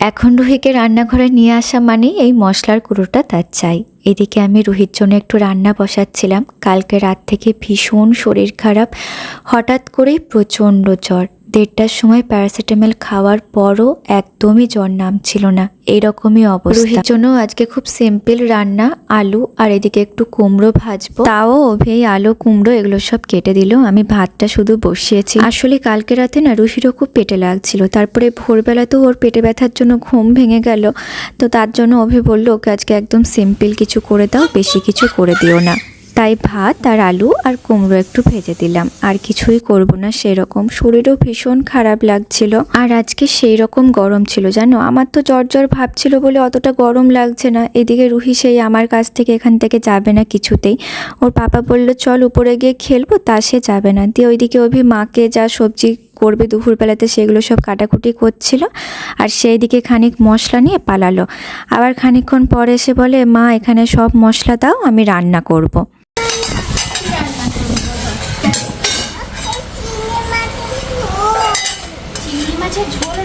এখন রুহিকে রান্নাঘরে নিয়ে আসা মানেই এই মশলার কুড়োটা তার চাই। এদিকে আমি রুহির জন্য একটু রান্না বসাচ্ছিলাম। কালকে রাত থেকে ভীষণ শরীর খারাপ। হঠাৎ করেই প্রচণ্ড জ্বর। দেড়টার সময় প্যারাসিটামল খাওয়ার পরও একদমই জ্বর নামছিল না। এইরকমই অবস্থা। রুহির জন্য আজকে খুব সিম্পল রান্না, আলু আর এদিকে একটু কুমড়ো ভাজবো। তাও অভি এই আলু, কুমড়ো এগুলো সব কেটে দিল। আমি ভাতটা শুধু বসিয়েছি। আসলে কালকে রাতে না রুহিরও খুব পেটে লাগছিল। তারপরে ভোরবেলা তো ওর পেটে ব্যথার জন্য ঘুম ভেঙে গেল। তো তার জন্য অভি বলল, ওকে আজকে একদম সিম্পল কিছু করে দাও, বেশি কিছু করে দিও না। তাই ভাত আর আলু আর কুমড়ো একটু ভেজে দিলাম। আর কিছুই করব না সেরকম। শরীরও ভীষণ খারাপ লাগছিল। আর আজকে সেই রকম গরম ছিল, জানো? আমার তো জ্বর জ্বর ভাবছিল বলে অতটা গরম লাগছে না। এদিকে রুহি সেই আমার কাছ থেকে এখান থেকে যাবে না কিছুতেই। ওর পাপা বলল, চল উপরে গিয়ে খেলব। তা সে যাবে না। দিয়ে ওইদিকে অভি মাকে যা সবজি করবে দুপুরবেলাতে সেগুলো সব কাটাকুটি করছিল। আর সেই দিকে খানিক মশলা নিয়ে পালালো। আবার খানিকক্ষণ পরে এসে বলে, মা, এখানে সব মশলা দাও, আমি রান্না করব।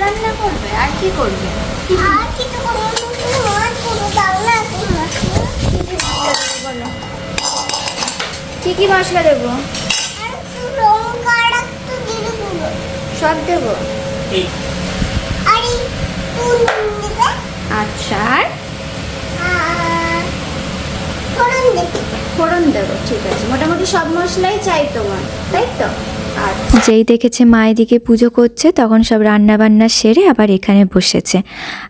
রান্না করবে? আর কি করবে? আর কিছু কি কি মশলা দেবো। সব দেবো? আচ্ছা ফোড়ন দেবো ঠিক আছে। মোটামুটি সব মশলাই চাই তোমার তাই তো? যেই দেখেছে মা এদিকে পুজো করছে, তখন সব রান্না বান্না সেরে আবার এখানে বসেছে।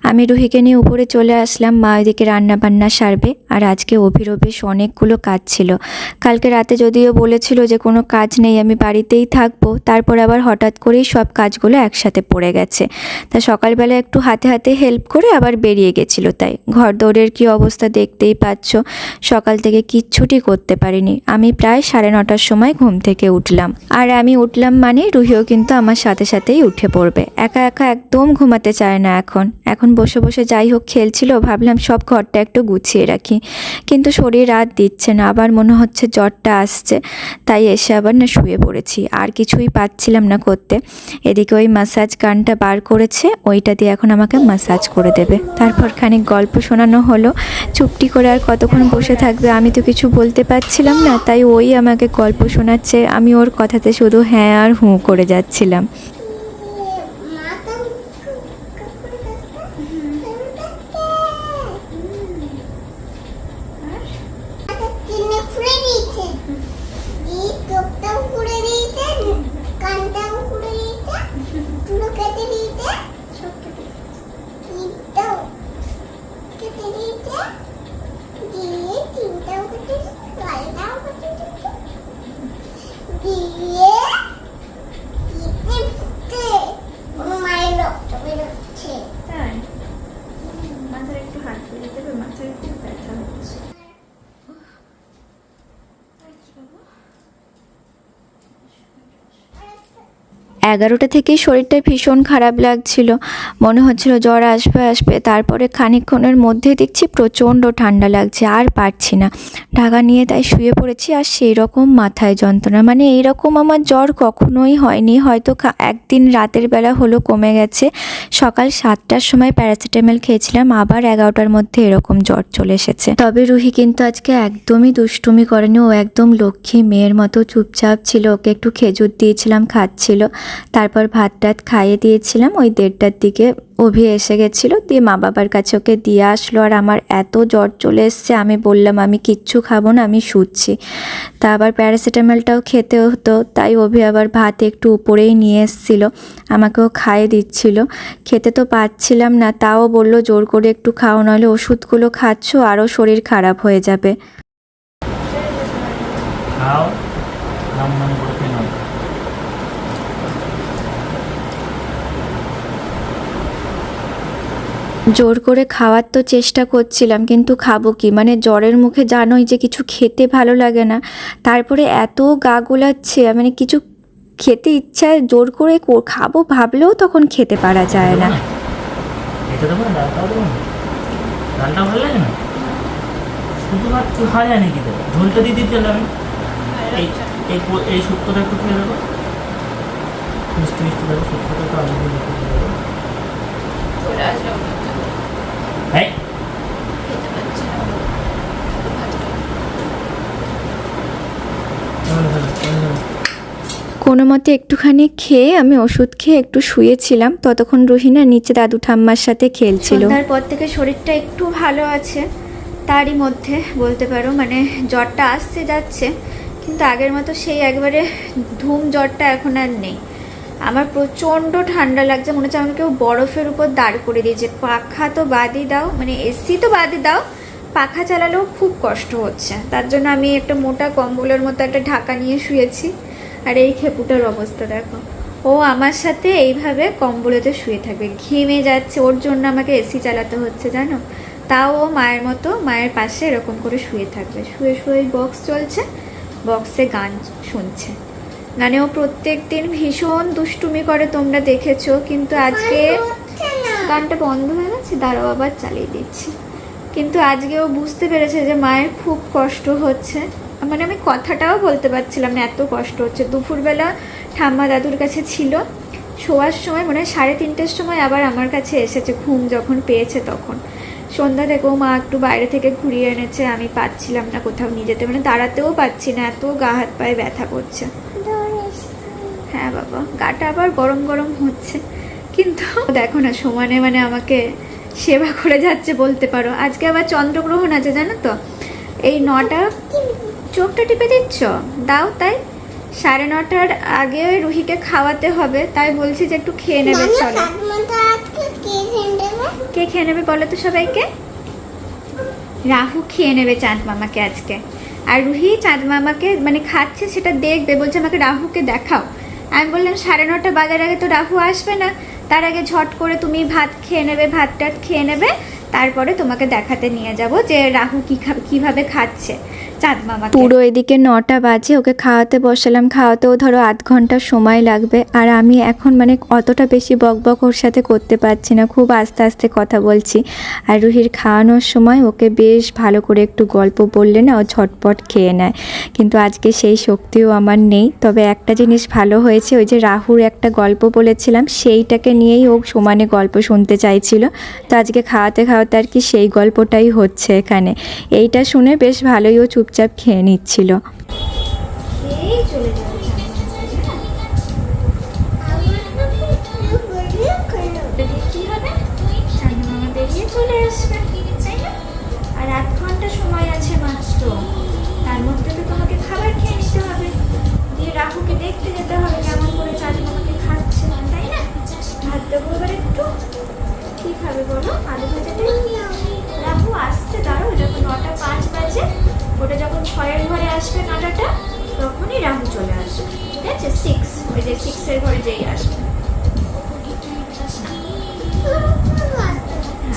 আমি রুহিকে নিয়ে উপরে চলে আসলাম, মা ওইদিকে রান্না বান্না সারবে। আর আজকে অভির বেশ অনেকগুলো কাজ ছিল। কালকে রাতে যদিও বলেছিল যে কোনো কাজ নেই, আমি বাড়িতেই থাকব। তারপর আবার হঠাৎ করেই সব কাজগুলো একসাথে পড়ে গেছে। তা সকালবেলা একটু হাতে হাতে হেল্প করে আবার বেরিয়ে গেছিল তাই। ঘর দৌড়ের কি অবস্থা দেখতেই পাচ্ছ, সকাল থেকে কিচ্ছুটি করতে পারিনি। আমি প্রায় সাড়ে নটার সময় ঘুম থেকে উঠলাম। আর আমি উঠলাম মানে রুহিও কিন্তু আমার সাথে সাথেই উঠে পড়বে। একা একা একদম ঘুমাতে চায় না এখন। এখন বসে বসে যাই হোক খেলছিল, ভাবলাম সব ঘরটা একটু গুছিয়ে রাখি। কিন্তু শরীর রাত দিচ্ছে না, আবার মনে হচ্ছে জ্বরটা আসছে। তাই এসে আবার না শুয়ে পড়েছি, আর কিছুই পাচ্ছিলাম না করতে। এদিকে ওই মাসাজ গানটা বার করেছে, ওইটা দিয়ে এখন আমাকে মাসাজ করে দেবে। তারপর খানিক গল্প শোনানো হলো। চুপটি করে আর কতক্ষণ বসে থাকবে আমি তো কিছু বলতে পারছিলাম না, তাই ওই আমাকে গল্প শোনাচ্ছে, আমি ওর কথাতে শুধু হ্যাঁ আর হুঁ করে যাচ্ছিলাম। মাথা একটু করে মাথা চিনে ফুলে দিয়েছে। দিয়ে চোখটাও ফুলে দিয়েছে, কানটাও ফুলে দিয়েছে, চুলও কেটে দিয়েছে, জিভটাও কেটে দিয়েছে, দিয়ে জিভটাও কেটে দিয়েছে, গালটাও কেটে দিয়েছে। দিয়ে কেটে ফুটে ওর মায়ের রক্ত বেরোচ্ছে তাই মাথার একটু হাত ফেলে দেবে মাথার একটু ব্যথা হচ্ছে এগারোটা থেকেই শরীরটা ভীষণ খারাপ লাগছিল। মনে হচ্ছিল জ্বর আসবে আসবে। তারপরে খানিকক্ষণের মধ্যে দেখছি প্রচণ্ড ঠান্ডা লাগছে, আর পারছি না। ঢাকা নিয়ে তাই শুয়ে পড়েছি, আর সেই রকম মাথায় যন্ত্রণা। মানে এইরকম আমার জ্বর কখনোই হয়নি। হয়তো একদিন রাতের বেলা হলো, কমে গেছে। সকাল সাতটার সময় প্যারাসিটামল খেয়েছিলাম, আবার এগারোটার মধ্যে এরকম জ্বর চলে এসেছে। তবে রুহি কিন্তু আজকে একদমই দুষ্টুমি করেনি। ও একদম লক্ষ্মী মেয়ের মতো চুপচাপ ছিল। ওকে একটু খেজুর দিয়েছিলাম, খাচ্ছিল। তারপর ভাত টাত খাইয়ে দিয়েছিলাম, ওই দেড়টার দিকে। অভি এসে গেছিল, দিয়ে মা বাবার কাছে ওকে দিয়ে আসলো, আর আমার এত জ্বর চলে এসছে, আমি বললাম, আমি কিচ্ছু খাব না, আমি শুচ্ছি। তা আবার প্যারাসিটামলটাও খেতে হতো, তাই অভি আবার ভাত একটু উপরেই নিয়ে এসেছিল, আমাকেও খাইয়ে দিচ্ছিল। খেতে তো পাচ্ছিলাম না, তাও বলল, জোর করে একটু খাও, নাহলে ওষুধগুলো খাচ্ছ, আরও শরীর খারাপ হয়ে যাবে। খাও নাম নাম করে খেয়ে নাও জোর করে খাওয়ার তো চেষ্টা করছিলাম কিন্তু খাব কি? মানে জ্বরের মুখে জানোই যে কিছু খেতে ভালো লাগে না। তারপরে এত গা গোলাচ্ছে মানে কিছু খেতে ইচ্ছা জোর করে খাব ভাবলেও তখন খেতে পারা যায় না। এটা দেবো না ডালটাও দেবো না। ডালটা ভালো লাগে না? শুধু ভাত কি যায় নাকি ঝোলটা দিয়ে দিতে হলে আমি? এই এই এই শুক্তোটা একটু খেয়ে দেবো মিষ্টি মিষ্টি দেবো শুক্তোটা একটু আলু দিয়ে একটু দেবো হলো? কোনো মতে একটুখানি খেয়ে আমি ওষুধ খেয়ে একটু শুয়েছিলাম। ততক্ষণ রুহিনা নিচে দাদু ঠাম্মার সাথে খেলছিল। সন্ধ্যার পর থেকে শরীরটা একটু ভালো আছে। তারই মধ্যে বলতে পারো মানে জ্বরটা আসছে যাচ্ছে। কিন্তু আগের মতো সেই একবারে ধুম জ্বরটা এখন আর নেই। আমার প্রচণ্ড ঠান্ডা লাগছে, মনে হচ্ছে আমাকে কেউ বরফের উপর দাঁড় করে দিয়েছে। পাখা তো বাদই দাও মানে এসি তো বাদই দাও, পাখা চালালেও খুব কষ্ট হচ্ছে। তার জন্য আমি একটা মোটা কম্বলের মতো একটা ঢাকা নিয়ে শুয়েছি। আর এই খেপুটার অবস্থা দেখো। ও আমার সাথে এইভাবে কম্বলেতে শুয়ে থাকবে। ঘেমে যাচ্ছে, ওর জন্য আমাকে এসি চালাতে হচ্ছে, জানো? তাও ও মায়ের মতো, মায়ের পাশে এরকম করে শুয়ে থাকবে। শুয়ে শুয়ে বক্স চলছে বক্সে গান শুনছে। গানে ও প্রত্যেক দিন ভীষণ দুষ্টুমি করে তোমরা দেখেছ, কিন্তু আজকে গানটা বন্ধ হয়ে গেছে, দাঁড়াও আবার চালিয়ে দিচ্ছি। কিন্তু আজকে ও বুঝতে পেরেছে যে মায়ের খুব কষ্ট হচ্ছে। মানে আমি কথাটাও বলতে পারছিলাম না, এত কষ্ট হচ্ছে। দুপুরবেলা ঠাম্মা দাদুর কাছে ছিল, শোয়ার সময় মানে সাড়ে তিনটের সময় আবার আমার কাছে এসেছে, ঘুম যখন পেয়েছে তখন। সন্ধ্যা থেকেও মা একটু বাইরে থেকে ঘুরিয়ে এনেছে, আমি পাচ্ছিলাম না কোথাও নিয়ে যেতে মানে দাঁড়াতেও পাচ্ছি না, এত গা হাত পায়ে ব্যথা করছে। বাবা। গাটা আবার গরম গরম হচ্ছে। কিন্তু দেখো না সমানে মানে আমাকে সেবা করে যাচ্ছে বলতে পারো। আজকে আবার চন্দ্রগ্রহণ আছে জানো তো? এই নটা চোখটা টিপে দিচ্ছ? দাও তাই। সাড়ে নটার আগে রুহিকে খাওয়াতে হবে। তাই বলছি যে একটু খেয়ে নেবে চলো। কে খেয়ে কে খেয়ে নেবে বলো তো সবাইকে? রাহু খেয়ে নেবে চাঁদ মামাকে আজকে। আর রুহি চাঁদ মামাকে মানে খাচ্ছে সেটা দেখবে। বলছে আমাকে রাহুকে দেখাও। আমি বললাম, সাড়ে নটা বাজার আগে তো রাহু আসবে না। তার আগে ঝট করে তুমি ভাত খেয়ে নেবে, ভাত টাত খেয়ে নেবে। তারপরে তোমাকে দেখাতে নিয়ে যাব যে রাহু কী কীভাবে খাচ্ছে। পুরো এদিকে নটা বাজে, ওকে খাওয়াতে বসালাম। খাওয়াতেও ধরো আধ ঘণ্টা সময় লাগবে। আর আমি এখন মানে অতটা বেশি বক বক ওর সাথে করতে পারছি না, খুব আস্তে আস্তে কথা বলছি। আর রুহির খাওয়ানোর সময় ওকে বেশ ভালো করে একটু গল্প বললে না ও ঝটপট খেয়ে নেয়। কিন্তু আজকে সেই শক্তিও আমার নেই। তবে একটা জিনিস ভালো হয়েছে, ওই যে রাহুর একটা গল্প বলেছিলাম, সেইটাকে নিয়েই ও সমানে গল্প শুনতে চাইছিল। তো আজকে খাওয়াতে খাওয়াতে আর কি সেই গল্পটাই হচ্ছে এখানে। এইটা শুনে বেশ ভালোই ও চুপচাপ খেয়ে নিচ্ছিল। চলে আসবে আর ঘণ্টা সময় আছে তার মধ্যে তো তোমাকে খাবার খেয়ে নিতে হবে। দিয়ে রাহুকে দেখতে যেতে হবে কেমন করে চাঁদ মামাকে খাচ্ছে, তাই না? ভাত দেবো এবার একটু কি খাবে বলো? আলু ছয়ের ঘরে আসবে নটাটা তখনই রাহু চলে আসবে। ঠিক আছে? সিক্স ওই যে সিক্সের ঘরে যেই আসবে।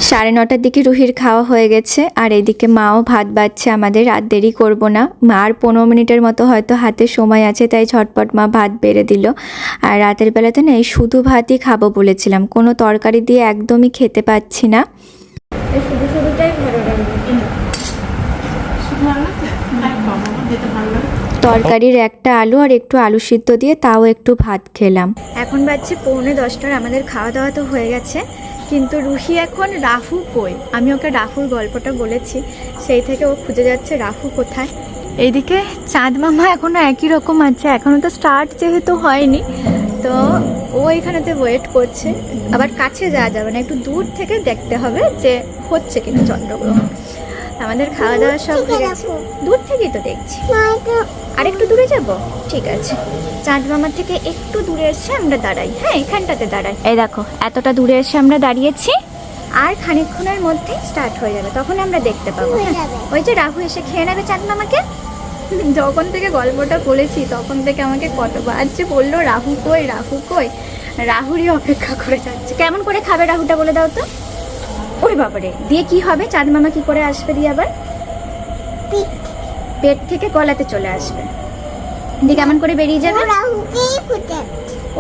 সাড়ে নটার দিকে রুহির খাওয়া হয়ে গেছে আর এদিকে মাও ভাত বাচ্ছে আমাদের রাত দেরি করব না। মা আর পনেরো মিনিটের মতো হয়তো হাতে সময় আছে তাই ঝটপট মা ভাত বেড়ে দিল। আর রাতের বেলাতে না এই শুধু ভাতই খাব বলেছিলাম কোনো তরকারি দিয়ে একদমই খেতে পাচ্ছি না। শুধু শুধুটাই ভালো লাগবে তরকারির একটা আলু আর একটু আলু সিদ্ধ দিয়ে তাও একটু ভাত খেলাম। এখন বাজছে পৌনে দশটার, আমাদের খাওয়া দাওয়া তো হয়ে গেছে। কিন্তু রুহি এখন রাহু কই? আমি ওকে রাহুর গল্পটা বলেছি, সেই থেকে ও খুঁজে যাচ্ছে রাহু কোথায়। এইদিকে চাঁদ মামা এখনও একই রকম আছে, এখনও তো স্টার্ট যেহেতু হয়নি, তো ও এখানেতে ওয়েট করছে। আবার কাছে যাওয়া যাবে না, একটু দূর থেকে দেখতে হবে যে হচ্ছে কিনা চন্দ্রগ্রহণ। আমাদের খাওয়া দাওয়া সব হয়ে গেছে। দূর থেকেই তো দেখছি। নয়তো আরেকটু দূরে যাব? ঠিক আছে। চাঁদ মামার থেকে একটু দূরে এসে আমরা দাঁড়াই। হ্যাঁ এখানটাতে দাঁড়াই। এই দেখো এতটা দূরে এসে আমরা দাঁড়িয়েছি। আর খানিকক্ষণের মধ্যে স্টার্ট হয়ে যাবে। তখন আমরা দেখতে পাবো। হ্যাঁ ওই যে রাহু এসে খেয়ে নেবে চাঁদ মামাকে। যখন থেকে গল্পটা বলেছি তখন থেকে আমাকে কতবার যে বলল রাহু কই রাহু কই? রাহুরই অপেক্ষা করে যাচ্ছে। কেমন করে খাবে রাহুটা বলে দাও তো। ওরে বাবারে দিয়ে কি হবে? চাঁদ মামা কি করে আসবে দিয়ে আবার? পেট থেকে গলাতে চলে আসবে। দিয়ে কেমন করে বেরিয়ে যাবে?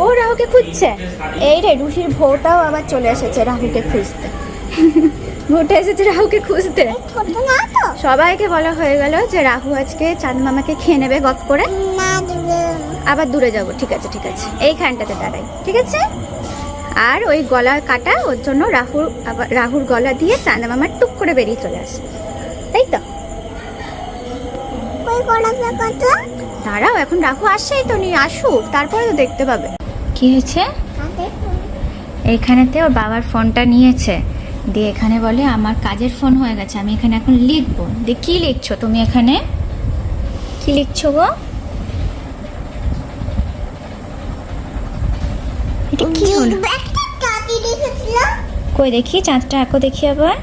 ও রাহুকে খুঁজছে। এই রে রুহির ভোটাও আবার চলে এসেছে রাহুকে খুঁজতে। ভোটা এসেছে রাহুকে খুঁজতে। সবাইকে বলা হয়ে গেল যে রাহু আজকে চাঁদ মামাকে খেয়ে নেবে গপ করে। আবার দূরে যাব। ঠিক আছে ঠিক আছে। এইখানটাতে দাঁড়াই। ঠিক আছে? আর ওই গলা কাটা ওর জন্য রাহুর রাহুর গলা দিয়ে চাঁদা মামার টুক করে বেরিয়ে চলে আসে। তাই তো? দাঁড়াও এখন রাহু আসছেই তো নিয়ে আসুক তারপরে তো দেখতে পাবে। কি হয়েছে? এখানেতে ওর বাবার ফোনটা নিয়েছে। দিয়ে এখানে বলে আমার কাজের ফোন হয়ে গেছে আমি এখানে এখন লিখব। দিয়ে কি লিখছো তুমি এখানে? কি লিখছো গো? এটা কি হলো? কই দেখি চাঁদটা একো দেখি আবার।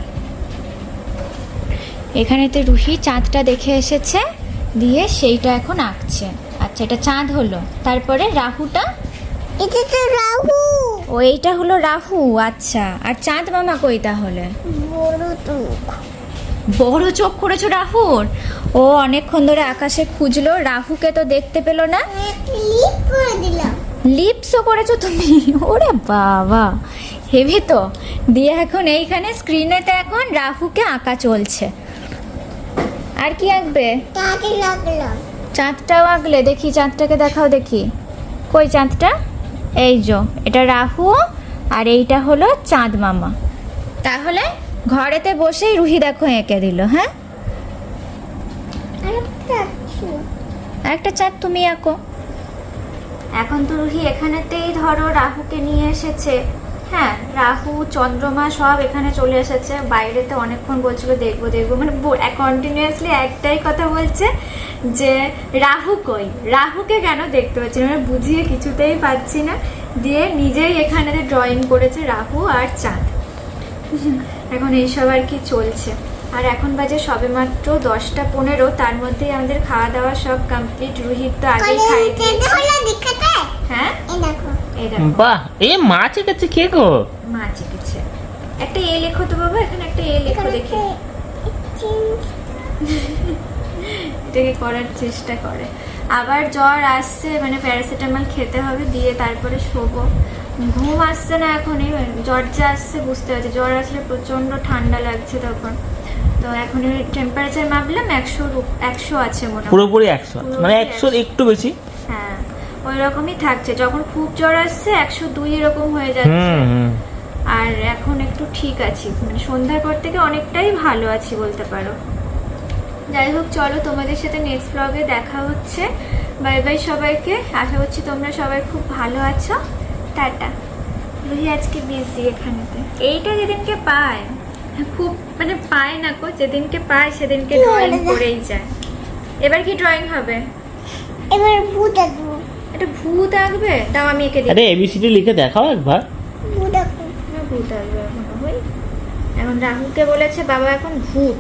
এখানেতে রুহি চাঁদটা দেখে এসেছে দিয়ে সেইটা এখন আঁকছে। আচ্ছা এটা চাঁদ হলো। তারপরে রাহুটা? এটা তো রাহু। ও এইটা হলো রাহু আচ্ছা। আর চাঁদ মামা কই তাহলে? বড় তো বড় চোখ করেছ রাহুর? ও অনেকক্ষণ ধরে আকাশে খুঁজলো রাহুকে তো দেখতে পেল না। করে দিলাম। লিপসও করেছ তুমি? ওরে বাবা। হেভি তো। দিয়ে এখন এইখানে স্ক্রিনেতে এখন রাহুকে আঁকা চলছে। আর কি আঁকবে? চাঁদটাও আঁকলে। দেখি চাঁদটাকে দেখাও দেখি। কই চাঁদটা? এই যো এটা রাহু আর এইটা হলো চাঁদ মামা। তাহলে ঘরেতে বসেই রুহি দেখো এঁকে দিল হ্যাঁ? একটা চাঁদ তুমি আঁকো। এখন তো রুহি এখানেতেই ধরো রাহুকে নিয়ে এসেছে। হ্যাঁ রাহু, চন্দ্রমা সব এখানে চলে এসেছে। বাইরেতে অনেকক্ষণ বলছিল, দেখব দেখব। মানে কন্টিনিউয়াসলি একটাই কথা বলছে যে, রাহু কই? রাহুকে কেন দেখতে পাচ্ছি না? মানে বুঝিয়ে কিছুতেই পাচ্ছি না। দিয়ে নিজেই এখানেতে ড্রয়িং করেছে রাহু আর চাঁদ। এখন এইসব আর কি চলছে। আর এখন বাজে সবে মাত্র দশটা পনেরো তার মধ্যেই আমাদের খাওয়া দাওয়া সব কমপ্লিট রুহিত তো আগেই কলে খাই হ্যাঁ? এই দেখো। বাহ এ মাছ এঁকেছে কে গো? মা চেকেছে। একটা এ লেখো তো বাবা এখানে একটা এ লেখো দেখি। এটাকে করার চেষ্টা করে। আবার জ্বর আসছে মানে প্যারাসিটামল খেতে হবে দিয়ে তারপরে শোবো। ঘুম আসছে না এখনই জ্বর যে আসছে বুঝতে পারছি জ্বর আসলে প্রচণ্ড ঠান্ডা লাগছে তখন। তো এখন টেম্পারেচার মাপলাম একশো একশো আছে মনে পুরোপুরি একশো মানে একশোর একটু বেশি। হ্যাঁ ওই রকমই থাকছে। যখন খুব জ্বর আসছে একশো দুই এরকম হয়ে যাচ্ছে। আর এখন একটু ঠিক আছি। মানে সন্ধ্যার পর থেকে অনেকটাই ভালো আছি বলতে পারো। যাই হোক চলো তোমাদের সাথে নেক্সট ব্লগে দেখা হচ্ছে। বাই বাই সবাইকে। আশা করছি তোমরা সবাই খুব ভালো আছো। টাটা। রুহি আজকে বিজি এখানেতে। এইটা যেদিনকে পায়। খুব মানে পায় না কো যেদিনকে পায় সেদিনকে কি ড্রয়িং করেই যায়। এবার কি ড্রয়িং হবে? এবার ভূত আঁকবো। এটা ভূত আঁকবে? দাও আমি একে দিই। আরে এবিসিডি লিখে দেখাও একবার। ভূত আঁকবো। না ভূত আসবে এখনও হই এখন রাহুকে বলেছে বাবা এখন ভূত।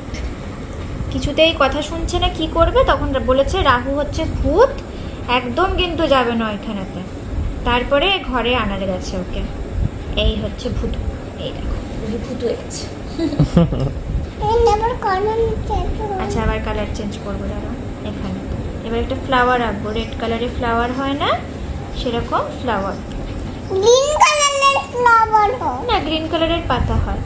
কিছুতেই কথা শুনছে না কি করবে? তখন বলেছে রাহু হচ্ছে ভূত একদম কিন্তু যাবে না ওইখানেতে। তারপরে ঘরে আনার গেছে ওকে। এই হচ্ছে ভূত। এই দেখো ভূত হয়ে গেছে। আবার আচ্ছা আবার কালার চেঞ্জ করব দাঁড়া এখানে। এবার একটা ফ্লাওয়ার আঁকবো। রেড কালারের ফ্লাওয়ার হয় না? সেরকম ফ্লাওয়ার গ্রিন কালারের ফ্লাওয়ার না গ্রিন কালারের পাতা হয়।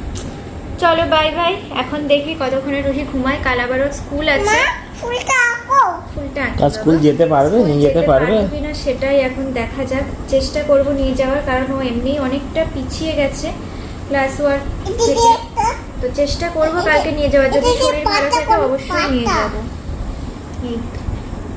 চলো বাই বাই এখন দেখি কতক্ষণে রুহি ঘুমায়। কাল আবারও স্কুল আছে। ফুলটা আঁকো। ফুলটা আঁকি স্কুল যেতে পারবে নিয়ে যেতে পারবে? না সেটাই এখন দেখা যাক। চেষ্টা করব নিয়ে যাওয়ার কারণ ও এমনি অনেকটা পিছিয়ে গেছে ক্লাস ওয়ার্ক থেকে। তো চেষ্টা করব কালকে নিয়ে যাওয়ার যদি শরীর ভালো থাকে অবশ্যই নিয়ে? যাব এই